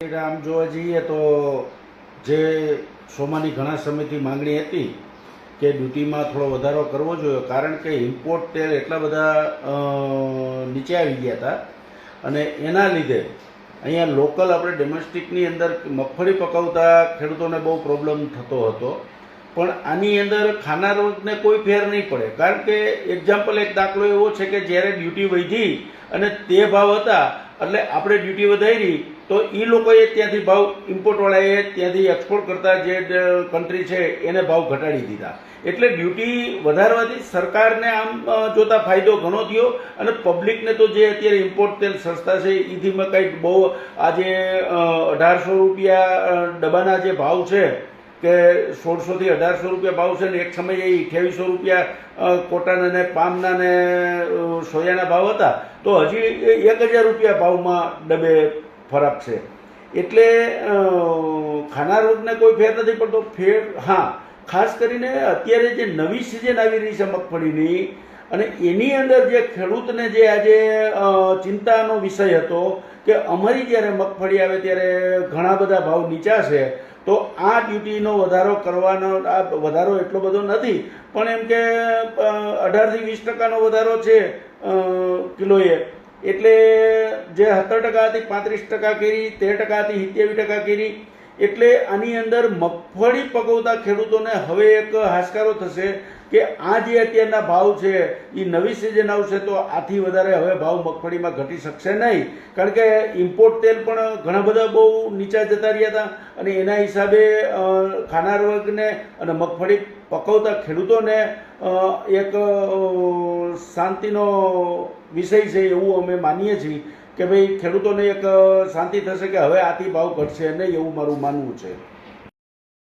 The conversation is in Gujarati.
આમ જોવા જઈએ તો જે સોમાની ઘણા સમયથી માંગણી હતી કે ડ્યુટીમાં થોડો વધારો કરવો જોઈએ, કારણ કે ઇમ્પોર્ટ તેલ એટલા બધા નીચે આવી ગયા હતા. અને એના લીધે અહીંયા લોકલ આપણે ડોમેસ્ટિકની અંદર મગફળી પકવતા ખેડૂતોને બહુ પ્રોબ્લેમ થતો હતો. પણ આની અંદર ખાનારોને કોઈ ફેર નહીં પડે. કારણ કે એક્ઝામ્પલ એક દાખલો એવો છે કે જ્યારે ડ્યુટી વધી અને તે ભાવ હતા, એટલે આપણે ડ્યુટી વધારી તો એ લોકોએ ત્યાંથી ભાવ ઇમ્પોર્ટવાળાએ ત્યાંથી એક્સપોર્ટ કરતા જે કન્ટ્રી છે, એને ભાવ ઘટાડી દીધા. એટલે ડ્યુટી વધારવાથી સરકારને આમ જોતા ફાયદો ઘણો થયો અને પબ્લિકને તો જે અત્યારે ઇમ્પોર્ટ તેલ સસ્તા છે એથીમાં કંઈક બહુ આજે અઢારસો રૂપિયા ડબ્બાના જે ભાવ છે કે સોળસોથી અઢારસો રૂપિયા ભાવ છે ને એક સમયે એ અઠ્યાવીસો રૂપિયા કોટાના અને પામના ને સોયાના ભાવ હતા. તો હજી એક હજાર રૂપિયા ભાવમાં ડબે ફરક છે. એટલે ખાનાર રોગને કોઈ ફેર નથી પડતો. ફેર, હા, ખાસ કરીને અત્યારે જે નવી સિઝન આવી રહી છે મગફળીની અને એની અંદર જે ખેડૂતને જે આજે ચિંતાનો વિષય હતો કે અમારી જ્યારે મગફળી આવે ત્યારે ઘણા બધા ભાવ નીચા છે તો આ ડ્યુટીનો વધારો કરવાનો, આ વધારો એટલો બધો નથી. પણ એમ કે અઢારથી વીસ ટકાનો વધારો છે કિલોએ. એટલે જે સત્તર ટકા હતી પાંત્રીસ ટકા કેરી, તેર ટકા હતી સિત્યાવીસ ટકા કેરી, એટલે આની અંદર મગફળી પકવતા ખેડૂતોને હવે એક હાશકારો થશે કે આ જે અત્યારના ભાવ છે એ નવી સિઝન આવશે તો આથી વધારે હવે ભાવ મગફળીમાં ઘટી શકશે નહીં. કારણ કે ઇમ્પોર્ટ તેલ પણ ઘણા બધા બહુ નીચા જતા રહ્યા હતા અને એના હિસાબે ખાનાર વર્ગને અને મગફળી પકવતા ખેડૂતોને એક શાંતિનો વિષય છે એવું અમે માનીએ છીએ કે ભાઈ ખેડૂતોને એક શાંતિ થશે કે હવે આથી ભાવ ઘટશે નહીં એવું મારું માનવું છે.